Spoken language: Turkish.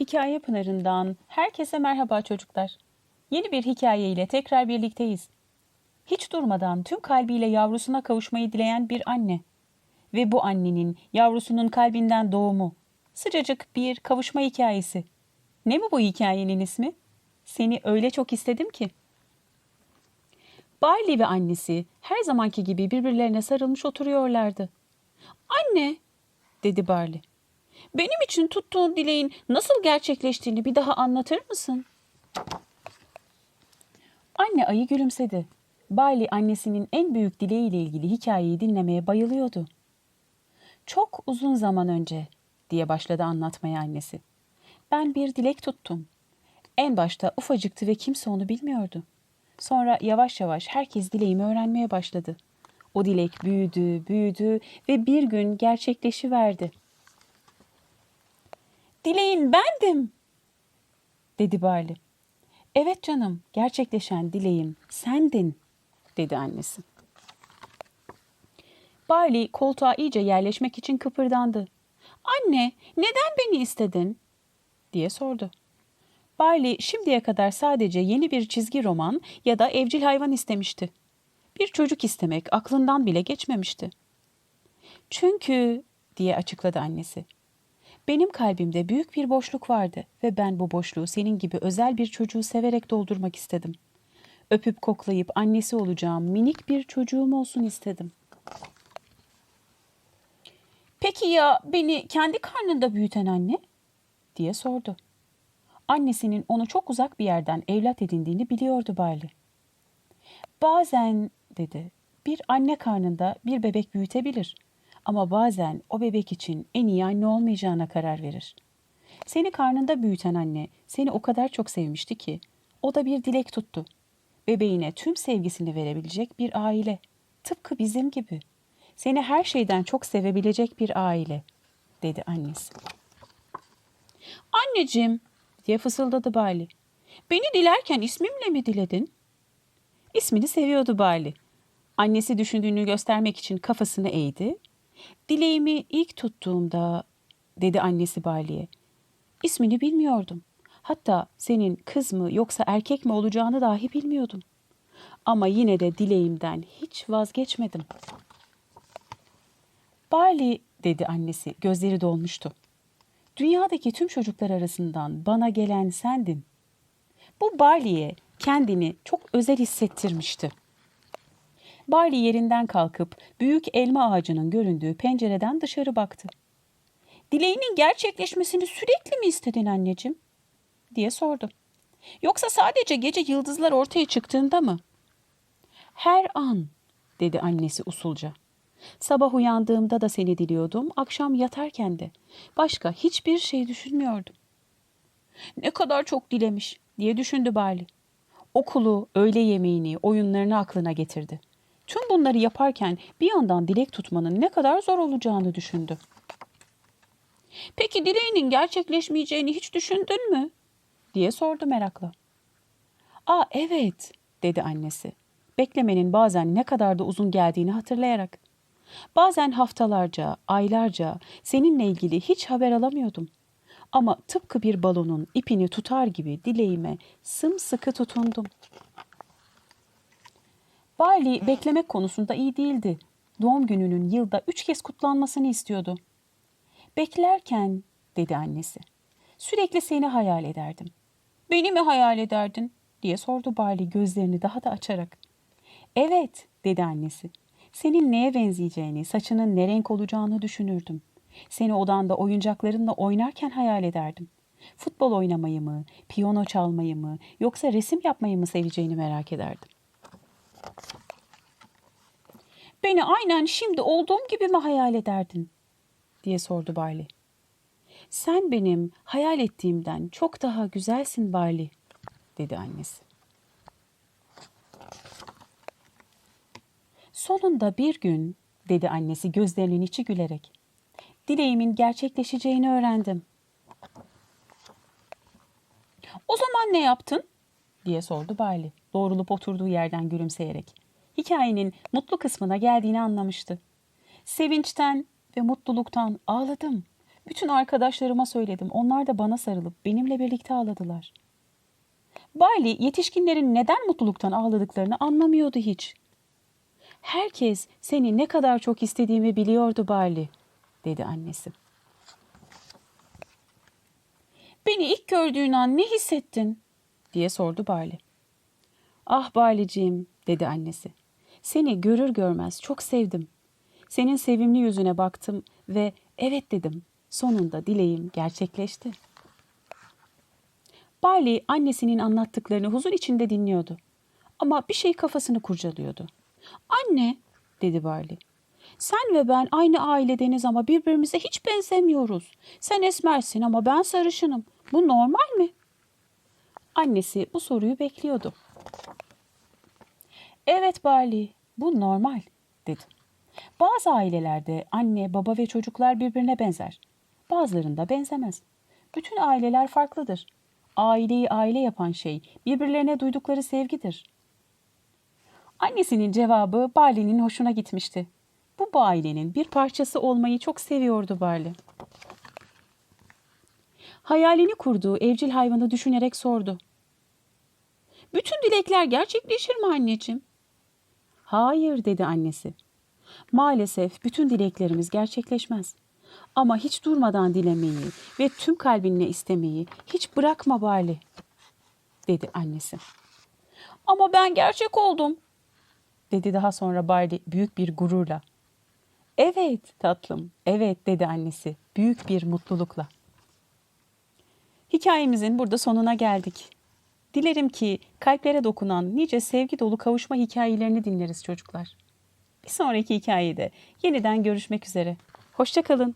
Hikaye Pınarı'ndan herkese merhaba çocuklar. Yeni bir hikaye ile tekrar birlikteyiz. Hiç durmadan tüm kalbiyle yavrusuna kavuşmayı dileyen bir anne. Ve bu annenin yavrusunun kalbinden doğumu. Sıcacık bir kavuşma hikayesi. Ne mi bu hikayenin ismi? Seni öyle çok istedim ki. Barley ve annesi her zamanki gibi birbirlerine sarılmış oturuyorlardı. Anne, dedi Barley. Benim için tuttuğun dileğin nasıl gerçekleştiğini bir daha anlatır mısın? Anne ayı gülümsedi. Barley annesinin en büyük dileğiyle ilgili hikayeyi dinlemeye bayılıyordu. Çok uzun zaman önce diye başladı anlatmaya annesi. Ben bir dilek tuttum. En başta ufacıktı ve kimse onu bilmiyordu. Sonra yavaş yavaş herkes dileğimi öğrenmeye başladı. O dilek büyüdü, büyüdü ve bir gün gerçekleşiverdi. Dileğin bendim, dedi Barley. Evet canım, gerçekleşen dileğim sendin, dedi annesi. Barley koltuğa iyice yerleşmek için kıpırdandı. Anne, neden beni istedin? diye sordu. Barley şimdiye kadar sadece yeni bir çizgi roman ya da evcil hayvan istemişti. Bir çocuk istemek aklından bile geçmemişti. Çünkü diye açıkladı annesi. Benim kalbimde büyük bir boşluk vardı ve ben bu boşluğu senin gibi özel bir çocuğu severek doldurmak istedim. Öpüp koklayıp annesi olacağım minik bir çocuğum olsun istedim. Peki ya beni kendi karnında büyüten anne? diye sordu. Annesinin onu çok uzak bir yerden evlat edindiğini biliyordu Barley. Bazen dedi bir anne karnında bir bebek büyütebilir ama bazen o bebek için en iyi anne olmayacağına karar verir. Seni karnında büyüten anne seni o kadar çok sevmişti ki o da bir dilek tuttu. Bebeğine tüm sevgisini verebilecek bir aile. Tıpkı bizim gibi. Seni her şeyden çok sevebilecek bir aile, dedi annesi. Anneciğim, diye fısıldadı Barley. Beni dilerken ismimle mi diledin? İsmini seviyordu Barley. Annesi düşündüğünü göstermek için kafasını eğdi. Dileğimi ilk tuttuğumda, dedi annesi Barley'e. İsmini bilmiyordum. Hatta senin kız mı yoksa erkek mi olacağını dahi bilmiyordum. Ama yine de dileğimden hiç vazgeçmedim. Barley, dedi annesi, gözleri dolmuştu. Dünyadaki tüm çocuklar arasından bana gelen sendin. Bu Barley'e kendini çok özel hissettirmişti. Barley yerinden kalkıp büyük elma ağacının göründüğü pencereden dışarı baktı. Dileğinin gerçekleşmesini sürekli mi istedin anneciğim? diye sordu. Yoksa sadece gece yıldızlar ortaya çıktığında mı? Her an, dedi annesi usulca. Sabah uyandığımda da seni diliyordum, akşam yatarken de. Başka hiçbir şey düşünmüyordum. Ne kadar çok dilemiş diye düşündü Barley. Okulu, öğle yemeğini, oyunlarını aklına getirdi. Tüm bunları yaparken bir yandan dilek tutmanın ne kadar zor olacağını düşündü. Peki dileğinin gerçekleşmeyeceğini hiç düşündün mü? diye sordu merakla. Aa evet, dedi annesi. Beklemenin bazen ne kadar da uzun geldiğini hatırlayarak. Bazen haftalarca, aylarca seninle ilgili hiç haber alamıyordum. Ama tıpkı bir balonun ipini tutar gibi dileğime sımsıkı tutundum. Barley beklemek konusunda iyi değildi. Doğum gününün yılda üç kez kutlanmasını istiyordu. Beklerken, dedi annesi, sürekli seni hayal ederdim. Beni mi hayal ederdin? diye sordu Barley gözlerini daha da açarak. Evet, dedi annesi. Senin neye benzeyeceğini, saçının ne renk olacağını düşünürdüm. Seni odanda oyuncaklarınla oynarken hayal ederdim. Futbol oynamayı mı, piyano çalmayı mı, yoksa resim yapmayı mı seveceğini merak ederdim. Beni aynen şimdi olduğum gibi mi hayal ederdin? diye sordu Barley. Sen benim hayal ettiğimden çok daha güzelsin Barley, dedi annesi. Sonunda bir gün, dedi annesi gözlerinin içi gülerek, dileğimin gerçekleşeceğini öğrendim. O zaman ne yaptın? Diye sordu Barley, doğrulup oturduğu yerden gülümseyerek. Hikayenin mutlu kısmına geldiğini anlamıştı. Sevinçten ve mutluluktan ağladım. Bütün arkadaşlarıma söyledim. Onlar da bana sarılıp benimle birlikte ağladılar. Barley yetişkinlerin neden mutluluktan ağladıklarını anlamıyordu hiç. Herkes seni ne kadar çok istediğimi biliyordu Barley, dedi annesi. Beni ilk gördüğün an ne hissettin? Diye sordu Barley. Ah Barleyciğim, dedi annesi. Seni görür görmez çok sevdim. Senin sevimli yüzüne baktım ve evet dedim. Sonunda dileğim gerçekleşti. Barley annesinin anlattıklarını huzur içinde dinliyordu. Ama bir şey kafasını kurcalıyordu. Anne, dedi Barley. Sen ve ben aynı ailedeniz ama birbirimize hiç benzemiyoruz. Sen esmersin ama ben sarışınım. Bu normal mi? Annesi bu soruyu bekliyordu. Evet Barley, bu normal, dedi. Bazı ailelerde anne, baba ve çocuklar birbirine benzer. Bazılarında benzemez. Bütün aileler farklıdır. Aileyi aile yapan şey birbirlerine duydukları sevgidir. Annesinin cevabı Barley'nin hoşuna gitmişti. Bu ailenin bir parçası olmayı çok seviyordu Barley. Hayalini kurduğu evcil hayvanı düşünerek sordu. Bütün dilekler gerçekleşir mi anneciğim? Hayır dedi annesi. Maalesef bütün dileklerimiz gerçekleşmez. Ama hiç durmadan dilemeyi ve tüm kalbinle istemeyi hiç bırakma Barley, dedi annesi. Ama ben gerçek oldum, dedi daha sonra Barley büyük bir gururla. Evet tatlım, evet dedi annesi büyük bir mutlulukla. Hikayemizin burada sonuna geldik. Dilerim ki kalplere dokunan nice sevgi dolu kavuşma hikayelerini dinleriz çocuklar. Bir sonraki hikayede yeniden görüşmek üzere. Hoşçakalın.